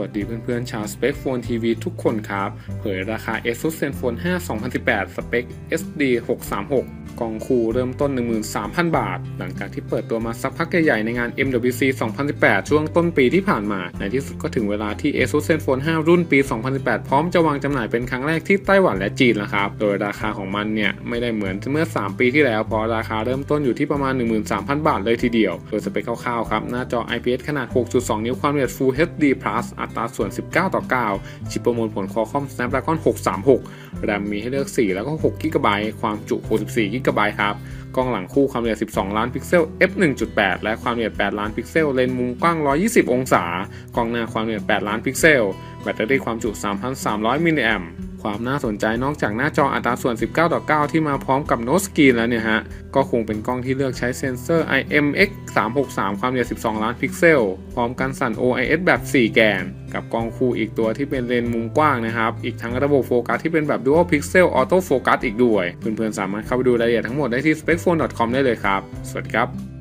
วัสดีเพื่อนๆ ชาว Spec Phone TV ทุกคนครับ เผยราคา ASUS ZenFone 5 2018 สเปค SD 636กล่องคูเริ่มต้น 13,000 บาท หลังจากที่เปิดตัวมาสักพักใหญ่ๆ ในงาน MWC 2018 ช่วงต้นปีที่ผ่านมา ในที่สุดก็ถึงเวลาที่ ASUS ZenFone 5 รุ่นปี 2018 พร้อมจะวางจำหน่ายเป็นครั้งแรกที่ไต้หวันและจีนแล้วครับ โดยราคาของมันเนี่ย ไม่ได้เหมือนเมื่อ 3 ปีที่แล้ว เพราะราคาเริ่มต้นอยู่ที่ประมาณ 13,000 บาทเลยทีเดียว โดยสเปคคร่าวๆครับ หน้าจอ IPS ขนาด 6.2 นิ้วความละเอียด Full HD Plus อัตราส่วน 19 ต่อ 9 ชิปประมวลผล Qualcomm Snapdragon 636 แรมมีให้เลือก 4 แล้วก็ 6 GB ความจุ 64 GB ครับ กล้องหลังคู่ความละเอียด 12 ล้านพิกเซล f 1.8 และความละเอียด 8 ล้านพิกเซล เลนส์มุมกว้าง 120 องศา กล้องหน้าความละเอียด 8 ล้านพิกเซล แบตเตอรี่ความจุ 3,300 มิลลิแอมป์ ความน่าสนใจนอกจากหน้าจออัตราส่วน 19ต่อ9ที่มาพร้อมกับโนสกรีนแล้วเนี่ยฮะ ก็คงเป็นกล้องที่เลือกใช้เซ็นเซอร์ IMX 363 ความละเอียด 12 ล้านพิกเซล พร้อมกันสั่น OIS แบบ 4 แกน กับกล้องคู่อีกตัวที่เป็นเลนส์มุมกว้างนะครับ อีกทั้งระบบโฟกัสที่เป็นแบบ Dual Pixel Auto Focus อีกด้วย เพื่อนๆสามารถเข้าไปดูรายละเอียดทั้งหมดได้ที่ specphone.com ได้เลยครับ สวัสดีครับ